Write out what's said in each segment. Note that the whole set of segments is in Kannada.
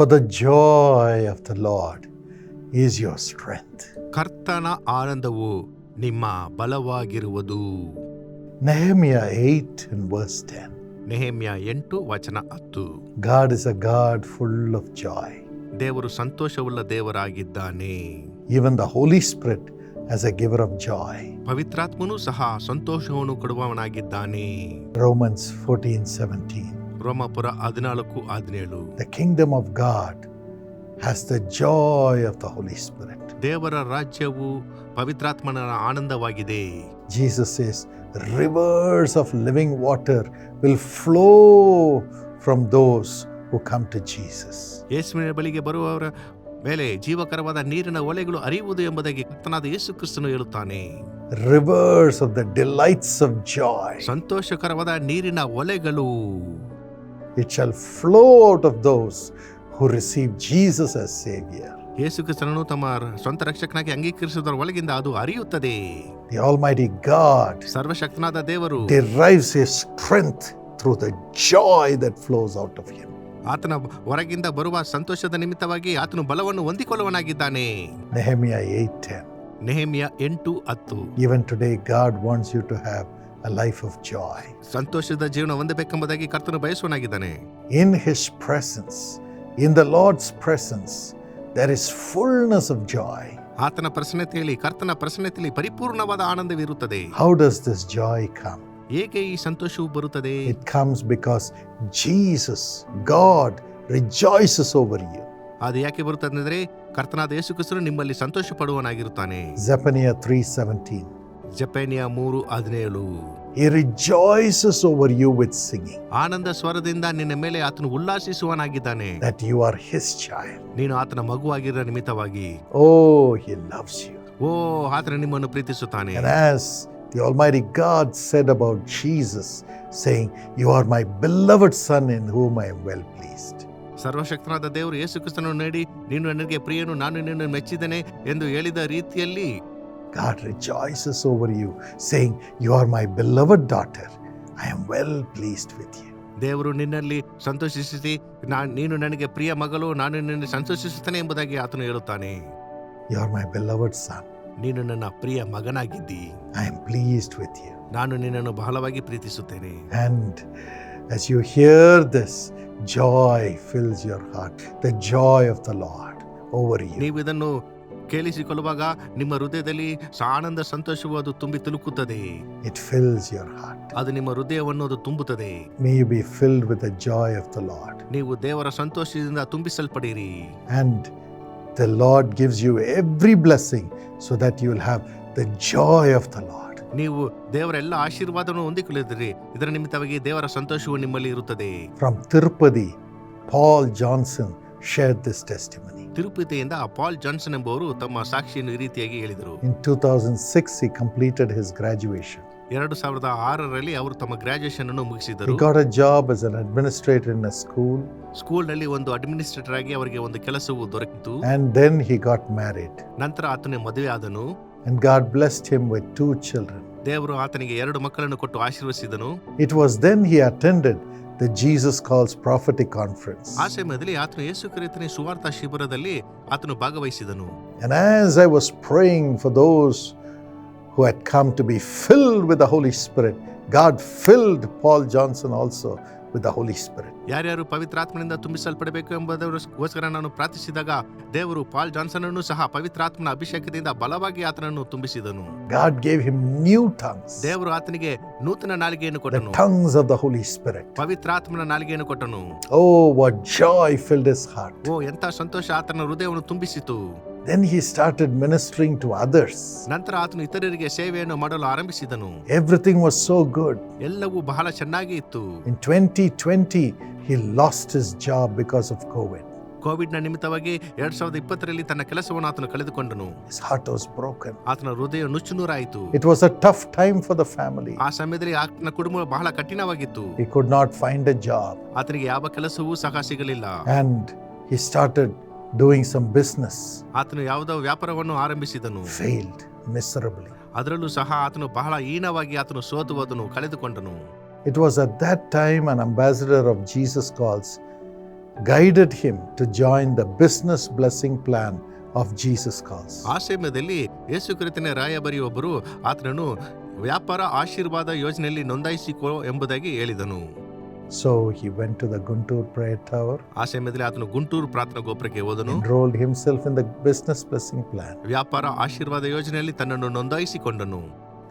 For the joy of the Lord is your strength. ಕರ್ತನ ಆನಂದವು ನಿಮ್ಮ ಬಲವಾಗಿರುವುದು Nehemiah 8 and verse 10. ನೆಹಮ್ಯ ಎಂಟು ವಚನ ಹತ್ತು God is a God full of joy. ದೇವರು ಸಂತೋಷವುಳ್ಳ ದೇವರಾಗಿದ್ದಾನೆ Even the Holy Spirit as a giver of joy. ಪವಿತ್ರಾತ್ಮನೂ ಸಹ ಸಂತೋಷವನ್ನು ಕೊಡುವವನಾಗಿದ್ದಾನೆ Romans 14 17. ರೋಮಪುರ ಹದಿನಾಲ್ಕು ಹದಿನೇಳು The kingdom of God has the joy of the Holy Spirit. ದೇವರ ರಾಜ್ಯವು ಪವಿತ್ರಾತ್ಮನ ಆನಂದವಾಗಿದೆ Jesus says, rivers of living water will flow from those who come to Jesus. ಯೇಸುವಿನ ಬಳಿಗೆ ಬರುವವರ ಮೇಲೆ ಜೀವಕರವಾದ ನೀರಿನ ಒಲೆಗಳು ಅರಿಯುವುದು ಎಂಬುದಾಗಿ ಕರ್ತನಾದ ಯೇಸು ಕ್ರಿಸ್ತನು ಹೇಳುತ್ತಾನೆ Rivers of the delights of joy. ಸಂತೋಷಕರವಾದ ನೀರಿನ ಒಲೆಗಳು It shall flow out of those who receive Jesus as Savior. ಯೇಸು ಕ್ರಿಸ್ತನನ್ನು ತಮ್ಮ ಸ್ವಂತ ರಕ್ಷಕನಾಗಿ ಅಂಗೀಕರಿಸುವುದರ ಒಳಗಿಂದ ಅದು ಹರಿಯುತ್ತದೆ The Almighty God ಸರ್ವಶಕ್ತನಾದ ದೇವರು derives His strength through the joy that flows out of Him. ಆತನ ಹೊರಗಿಂದ ಬರುವ ಸಂತೋಷದ ನಿಮಿತ್ತವಾಗಿ ಆತನು ಬಲವನ್ನು ಹೊಂದಿಕೊಳ್ಳುವನಾಗಿದ್ದಾನೆ Nehemiah 8:10. ನೆಹಮ್ಯ ಎಂಟು ಹತ್ತು Even today, God wants you to have a life of joy. ಸಂತೋಷದ ಜೀವನ ಹೊಂದಬೇಕೆಂಬುದಾಗಿ ಕರ್ತನು ಬಯಸುವನಾಗಿದ್ದಾನೆ In His presence, in the Lord's presence, there is fullness of joy. ಆತನ ಪ್ರಸನ್ನತೆಯಲ್ಲಿ ಕರ್ತನ ಪ್ರಸನ್ನತೆಯಲ್ಲಿ ಪರಿಪೂರ್ಣವಾದ ಆನಂದವಿರುತ್ತದೆ How does this joy come? ಹೇಗೆ ಈ ಸಂತೋಷವು ಬರುತ್ತದೆ It comes because Jesus, God, rejoices over you. ಅದು ಯಾಕೆ ಬರುತ್ತದೆ ಅಂದ್ರೆ ಕರ್ತನಾದ ಯೇಸು ಕ್ರಿಸ್ತನು ನಿಮ್ಮಲ್ಲಿ ಸಂತೋಷ ಪಡುವನಾಗಿರುತ್ತಾನೆ Zephaniah 3:17. ಜಪೇನಿಯ ಮೂರು ಹದಿನೇಳು. Rejoices over you with singing ಆನಂದ ಸ್ವರದಿಂದ ನಿನ್ನ ಮೇಲೆ ಆತನು ಉಲ್ಲಾಸಿಸುವನಾಗಿದ್ದಾನೆ that you are his child ನೀನು ಆತನ ಮಗುವಾಗಿರುವ ನಿಮಿತ್ತವಾಗಿ. ಓ ಹಿ ಲವ್ಸ್ ಯು ಓ ಆತನ ನಿಮ್ಮನ್ನು ಪ್ರೀತಿಸುತ್ತಾನೆ. As the almighty God said about Jesus saying you are my beloved son in whom I am well pleased ಸರ್ವಶಕ್ತನಾದ ದೇವರು ಯೇಸುಕ್ರಿಸ್ತನನ್ನು ನೋಡಿ ನೀನು ನನಗೆ ಪ್ರಿಯನು ನಾನು ನಿನ್ನನ್ನು ಮೆಚ್ಚಿದೆನೆ ಎಂದು ಹೇಳಿದ ರೀತಿಯಲ್ಲಿ God rejoices over you, saying, You are my beloved daughter. I am well pleased with you. ದೇವರು ನಿನ್ನಲ್ಲಿ ಸಂತೋಷಿಸಿ ನಾ ನೀನು ನನಗೆ ಪ್ರಿಯ ಮಗಳು ನಾನು ನಿನ್ನ ಸಂತೋಷಿಸುತ್ತೇನೆ ಎಂಬುದಾಗಿ ಆತನು ಹೇಳುತ್ತಾನೆ You are my beloved son. ನೀನು ನನ್ನ ಪ್ರಿಯ ಮಗನಾಗಿದ್ದಿ I am pleased with you. ನಾನು ನಿನ್ನನ್ನು ಬಹಳವಾಗಿ ಪ್ರೀತಿಸುತ್ತೇನೆ And as you hear this, joy fills your heart. The joy of the Lord over you. ನೀವು ಇದನ್ನು ಕೇಳಿಸಿಕೊಳ್ಳುವಾಗ ನಿಮ್ಮ ಹೃದಯದಲ್ಲಿ ಆನಂದ ಸಂತೋಷವು ಅದು ತುಂಬಿ ತುಲುಕುತ್ತದೆ ಇಟ್ ಫಿಲ್ಸ್ ಯುವರ್ ಹಾರ್ಟ್ ಅದು ನಿಮ್ಮ ಹೃದಯವನ್ನು ಅದು ತುಂಬುತ್ತದೆ. May you be filled with the joy of the Lord ನೀವು ದೇವರ ಸಂತೋಷದಿಂದ ತುಂಬಿಸಲ್ಪಡಿರಿ. And the Lord gives you every blessing so that you will have the joy of the Lord ನೀವು ದೇವರ ಎಲ್ಲ ಆಶೀರ್ವಾದವನ್ನು ಹೊಂದಿಕೊಳ್ಳಿದ್ರಿ. ಇದರ ನಿಮಿತ್ತವಾಗಿ ದೇವರ ಸಂತೋಷವು ನಿಮ್ಮಲ್ಲಿ ಇರುತ್ತದೆ. From Tirupati Paul Johnson share this testimony ತಿರುಪತಿಯಿಂದ Paul Johnson ಎಂಬುವರು ತಮ್ಮ ಸಾಕ್ಷಿಯನ್ನು ಈ ರೀತಿಯಾಗಿ ಹೇಳಿದರು In 2006, he completed his graduation. ಎರಡು ಸಾವಿರದ ಆರರಲ್ಲಿ ಅವರು ತಮ್ಮ ಗ್ರಾಜುಯೇಷನ್ ಅನ್ನು He ಮುಗಿಸಿದರು got a job as an administrator in a school, school ನಲ್ಲಿ ಒಂದು ಅಡ್ಮಿನಿಸ್ಟ್ರೇಟರ್ ಆಗಿ ಅವರಿಗೆ ಒಂದು ಕೆಲಸವು ದೊರಕಿತು and then he got married. ನಂತರ ಆತನ ಮದುವೆ ಆದನು And God blessed him with two children. ದೇವರು ಆತನಿಗೆ ಎರಡು ಮಕ್ಕಳನ್ನು ಕೊಟ್ಟು ಆಶೀರ್ವದಿಸಿದನು It was then he attended the Jesus Calls Prophetic Conference. ಆ ಸಮಯದಲ್ಲಿ ಆತನು ಯೇಸು ಕರೆತನೆ ಸುವಾರ್ಥ ಶಿಬಿರದಲ್ಲಿ ಆತನು ಭಾಗವಹಿಸಿದನು And as I was praying for those who had come to be filled with the Holy Spirit, God filled Paul Johnson also with the Holy Spirit. ಯಾರ್ಯಾರು ಪವಿತ್ರಾತ್ಮನಿಂದ ತುಂಬಿಸಲ್ಪಡಬೇಕು ಎಂಬುದಕ್ಕೋಸ್ಕರ ನಾನು ಪ್ರಾರ್ಥಿಸಿದಾಗ ದೇವರು ಪಾಲ್ ಜಾನ್ಸನ್ ಅನ್ನು ಸಹ ಪವಿತ್ರಾತ್ಮನ ಅಭಿಷೇಕದಿಂದ ಬಲವಾಗಿ ಆತನನ್ನು ತುಂಬಿಸಿದನು. God gave him new tongues, ದೇವರು ಆತನಿಗೆ ನೂತನ ನಾಲಿಗೆಯನ್ನು ಕೊಟ್ಟನು. tongues of the Holy Spirit. ಪವಿತ್ರಾತ್ಮನ ನಾಲಿಗೆಯನ್ನು ಕೊಟ್ಟನು. ಓ what joy filled his heart ಓ ಎಂತ ಸಂತೋಷ ಆತನ ಹೃದಯವನ್ನು ತುಂಬಿಸಿತು. Then he started ministering to others. ನಂತರ ಆತನು ಇತರರಿಗೆ ಸೇವೆಯನ್ನು ಮಾಡಲು ಆರಂಭಿಸಿದನು Everything was so good. ಎಲ್ಲವೂ ಬಹಳ ಚೆನ್ನಾಗಿ ಇತ್ತು In 2020, he lost his job because of COVID. COVID ನಿಮಿತ್ತವಾಗಿ ಎರಡ್ ಸಾವಿರದ ಇಪ್ಪತ್ತರಲ್ಲಿ ತನ್ನ ಕೆಲಸವನ್ನು ಆತನು ಕಳೆದುಕೊಂಡನು His heart was broken. ಆತನ ಹೃದಯ ನುಚ್ಚುನೂರಾಯಿತು It was a tough time for the family. ಆ ಸಮಯದಲ್ಲಿ ಆತನ ಕುಟುಂಬ ಬಹಳ ಕಠಿಣವಾಗಿತ್ತು He could not find a job ಆತನಿಗೆ ಯಾವ ಕೆಲಸವೂ ಸಹ ಸಿಗಲಿಲ್ಲ and he started doing some business ಆತನು ಯಾವುದೋ ವ್ಯಾಪಾರವನ್ನು ಆರಂಭಿಸಿದನು. ಫೇಲ್ಡ್ ಮಿಸರಬಲಿ ಅದರಲ್ಲೂ ಸಹ ಆತನು ಬಹಳ ಹೀನವಾಗಿ ಆತನು ಸೋತು ಅದನ್ನು ಕಳೆದುಕೊಂಡನು. It was at that time an ambassador of Jesus calls guided him to join the business blessing plan of Jesus calls ಆ ಸಮಯದಲ್ಲಿ ಯೇಸು ಕುರಿತಿನ ರಾಯಬರಿ ಒಬ್ಬರು ಆತನನ್ನು ವ್ಯಾಪಾರ ಆಶೀರ್ವಾದ ಯೋಜನೆಯಲ್ಲಿ ನೋಂದಾಯಿಸಿಕೊ ಎಂಬುದಾಗಿ ಹೇಳಿದನು. So he went to the Guntur prayer tower, ಆ ಸಮಯದಲ್ಲಿ ಆತನು ಗುಂಟೂರು ಪ್ರಾರ್ಥನಾ ಗೋಪುರಕ್ಕೆ ಹೋದನು enrolled himself in the business blessing plan. ವ್ಯಾಪಾರ ಆಶೀರ್ವಾದ ಯೋಜನೆಯಲ್ಲಿ ತನ್ನನ್ನು ನೋಂದಾಯಿಸಿಕೊಂಡನು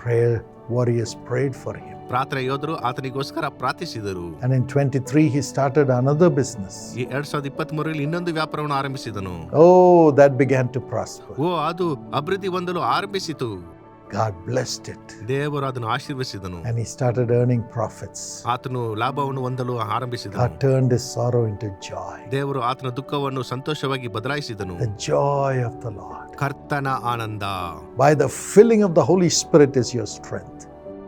Prayer warriors prayed for him. ಪ್ರಾರ್ಥನೆ ಯೋಧರು ಆತನಿಗೋಸ್ಕರ ಪ್ರಾರ್ಥಿಸಿದರು And in 23, he started another business. ಈ ಎರಡ್ ಸಾವಿರದ ಇಪ್ಪತ್ತ್ ಮೂರರಲ್ಲಿ ಇನ್ನೊಂದು ವ್ಯಾಪಾರವನ್ನು ಆರಂಭಿಸಿದನು Oh, that began to prosper. ಓ ಅದು ಅಭಿವೃದ್ಧಿ ಹೊಂದಲು ಆರಂಭಿಸಿತು God blessed it. ದೇವರು ಅದನ್ನು ಆಶೀರ್ವದಿಸಿದನು And he started earning profits. ಆತನು ಲಾಭವನ್ನು ಹೊಂದಲು ಆರಂಭಿಸಿದನು God turned his sorrow into joy. ದೇವರು ಆತನ ದುಃಖವನ್ನು ಸಂತೋಷವಾಗಿ ಬದಲಾಯಿಸಿದನು The joy of the Lord. ಕರ್ತನ ಆನಂದ By the filling of the Holy Spirit is your strength.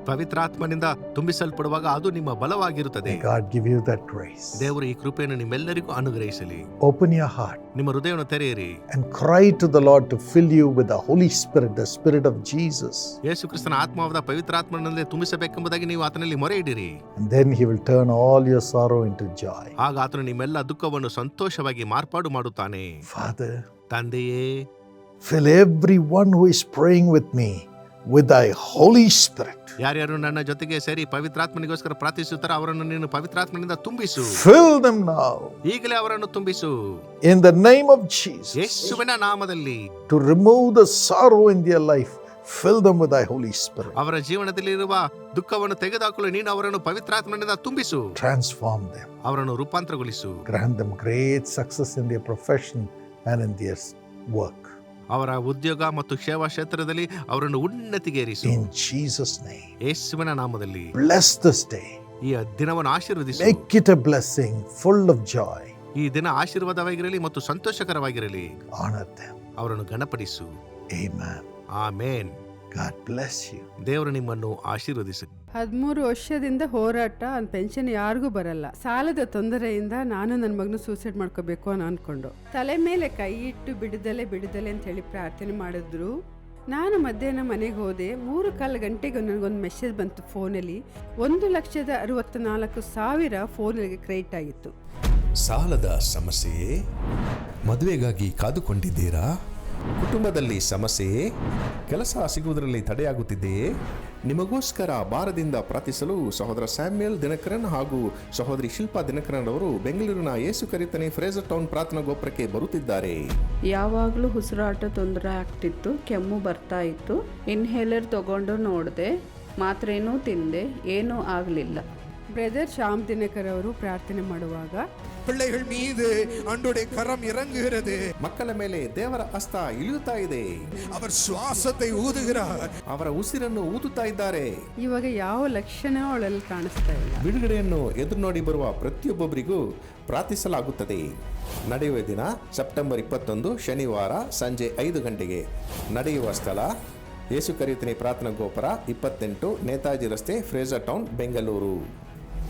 ಪವಿತ್ರಾತ್ಮನಿಂದ ತುಂಬಿಸಲ್ಪಡುವಾಗ ಅದು ನಿಮ್ಮ ಬಲವಾಗಿರುತ್ತದೆ. ದೇವರು ಈ ಕೃಪೆಯನ್ನು ನಿಮ್ಮೆಲ್ಲರಿಗೂ ಅನುಗ್ರಹಿಸಲಿ. ಓಪನ್ ಯೋರ್ ಹಾರ್ಟ್ ನಿಮ್ಮ ಹೃದಯವನ್ನು ತೆರೆಯಿರಿ. And cry to the Lord to fill you with Holy Spirit the Spirit of Jesus ಯೇಸು ಕ್ರಿಸ್ತನ ಆತ್ಮವಾದ ಪವಿತ್ರಾತ್ಮನಲ್ಲೇ ತುಂಬಿಸಬೇಕೆಂಬುದಾಗಿ ನೀವು ಆತನಲ್ಲಿ ಮೊರೆ ಇಡಿರಿ then he will turn all your sorrow into joy ಆಗ ಆತನು ನಿಮ್ಮೆಲ್ಲ ದುಃಖವನ್ನು ಸಂತೋಷವಾಗಿ ಮಾರ್ಪಾಡು ಮಾಡುತ್ತಾನೆ. ಫಾದರ್ ತಂದೆಯೇ fill every one who is praying with me with thy Holy Spirit. ಯಾರ್ಯಾರು ನನ್ನ ಜೊತೆಗೆ ಸೇರಿ ಪವಿತ್ರಾತ್ಮನಿಗೋಸ್ಕರ ಪ್ರಾರ್ಥಿಸುತ್ತಾರೋ ಅವರನ್ನು ನೀನು ಪವಿತ್ರಾತ್ಮನಿಂದ ತುಂಬಿಸು Fill them now ಈಗಲೇ ಅವರನ್ನು ತುಂಬಿಸು in the name of Jesus ಯೇಸುವಿನ ನಾಮದಲ್ಲಿ to remove the sorrow in their life. Fill them with thy Holy Spirit. ಅವರ ಜೀವನದಲ್ಲಿರುವ ದುಃಖವನ್ನು ತೆಗೆದುಹಾಕಲು ನೀನು ಅವರನ್ನು ಪವಿತ್ರಾತ್ಮನಿಂದ ತುಂಬಿಸು Transform them. ಅವರನ್ನು ರೂಪಾಂತರಗೊಳಿಸು Grant them great success in their profession and in their work. ಅವರ ಉದ್ಯೋಗ ಮತ್ತು ಸೇವಾ ಕ್ಷೇತ್ರದಲ್ಲಿ ಅವರನ್ನು ಉನ್ನತಿಗೇರಿಸಿ In Jesus' name. ಯೇಸುವಿನ ನಾಮದಲ್ಲಿ Bless this day. ಈ ದಿನವನ್ನು ಆಶೀರ್ವದಿಸಿ Make it a blessing full of joy. ಈ ದಿನ ಆಶೀರ್ವಾದವಾಗಿರಲಿ ಮತ್ತು ಸಂತೋಷಕರವಾಗಿರಲಿ Honor them. ಅವರನ್ನು ಗಣಪಡಿಸು Amen. Amen God bless you ದೇವರು ನಿಮ್ಮನ್ನು ಆಶೀರ್ವದಿಸು. ಹದಿಮೂರು ವರ್ಷದಿಂದ ಹೋರಾಟ ಒಂದು ಪೆನ್ಷನ್ ಯಾರಿಗೂ ಬರಲ್ಲ. ಸಾಲದ ತೊಂದರೆಯಿಂದ ನಾನು ನನ್ನ ಮಗನ ಸೂಸೈಡ್ ಮಾಡ್ಕೋಬೇಕು ಅನ್ನೋ ಅನ್ಕೊಂಡು. ತಲೆ ಮೇಲೆ ಕೈ ಇಟ್ಟು ಬಿಡದಲೆ ಬಿಡದಲೆ ಅಂತ ಹೇಳಿ ಪ್ರಾರ್ಥನೆ ಮಾಡಿದ್ರು. ನಾನು ಮಧ್ಯಾಹ್ನ ಮನೆಗೆ ಹೋದೆ. ಮೂರು ಕಾಲು ಗಂಟೆಗೆ ನನಗೊಂದು ಮೆಸೇಜ್ ಬಂತು ಫೋನಲ್ಲಿ. ಒಂದು ಲಕ್ಷದ ಅರವತ್ತ ನಾಲ್ಕು ಸಾವಿರ ಫೋನಿಗೆ ಕ್ರೆಡಿಟ್ ಆಗಿತ್ತು. ಸಾಲದ ಸಮಸ್ಯೆಯೇ ಮದುವೆಗಾಗಿ ಕಾದುಕೊಂಡಿದ್ದೀರಾ? ಕುಟುಂಬದಲ್ಲಿ ಸಮಸ್ಯೆಯೇ ಕೆಲಸ ಸಿಗುವುದರಲ್ಲಿ ತಡೆಯಾಗುತ್ತಿದೆಯೇ ನಿಮಗೋಸ್ಕರ ಭಾರದಿಂದ ಪ್ರಾರ್ಥಿಸಲು ಸಹೋದರ ಸ್ಯಾಮ್ಯಲ್ ದಿನಕರನ್ ಹಾಗೂ ಸಹೋದರಿ ಶಿಲ್ಪಾ ದಿನಕರನ್ ಅವರು ಬೆಂಗಳೂರಿನ ಯೇಸು ಕರಿತನೆ ಫ್ರೇಜರ್ ಟೌನ್ ಪ್ರಾರ್ಥನಾ ಗೋಪುರಕ್ಕೆ ಬರುತ್ತಿದ್ದಾರೆ. ಯಾವಾಗಲೂ ಉಸಿರಾಟ ತೊಂದರೆ ಆಗ್ತಿತ್ತು ಕೆಮ್ಮು ಬರ್ತಾ ಇತ್ತು. ಇನ್ಹೇಲರ್ ತಗೊಂಡು ನೋಡಿದೆ ಮಾತ್ರೇನೂ ತಿಂದೆ ಏನೂ ಆಗಲಿಲ್ಲ. ಬ್ರದರ್ ಶ್ಯಾಮ್ ದಿನಕರ್ ಅವರು ಪ್ರಾರ್ಥನೆ ಮಾಡುವಾಗ பிள்ளைகள் மீது அன்றுடைய கரம் இறங்குகிறது ಮಕ್ಕಳ ಮೇಲೆ ದೇವರ ಹಸ್ತ ಇಳಿಯುತ್ತಾ ಇದೆ அவர் சுவாசத்தை ஊதுகிறார் ಅವರ ಉಸಿರನ್ನು ಊದುತ್ತಾ ಇದ್ದಾರೆ ಇವಾಗ ಯಾವ ಲಕ್ಷಣ ಅವಳಲ್ಲಿ ಕಾಣಿಸ್ತಾ ಇಲ್ಲ ಬಿಡುಗಡೆಯನ್ನು ಎದುರು ನೋಡಿ ಬರುವ ಪ್ರತಿಯೊಬ್ಬೊಬ್ಬರಿಗೂ ಪ್ರಾರ್ಥಿಸಲಾಗುತ್ತದೆ ನಡೆಯುವ ದಿನ ಸೆಪ್ಟೆಂಬರ್ ಇಪ್ಪತ್ತೊಂದು ಶನಿವಾರ ಸಂಜೆ ಐದು ಗಂಟೆಗೆ ನಡೆಯುವ ಸ್ಥಳ ಯೇಸು ಕರಿಯುತ್ತನೆ ಪ್ರಾರ್ಥನಾ ಗೋಪುರ ಇಪ್ಪತ್ತೆಂಟು ನೇತಾಜಿ ರಸ್ತೆ ಫ್ರೇಜರ್ ಟೌನ್ ಬೆಂಗಳೂರು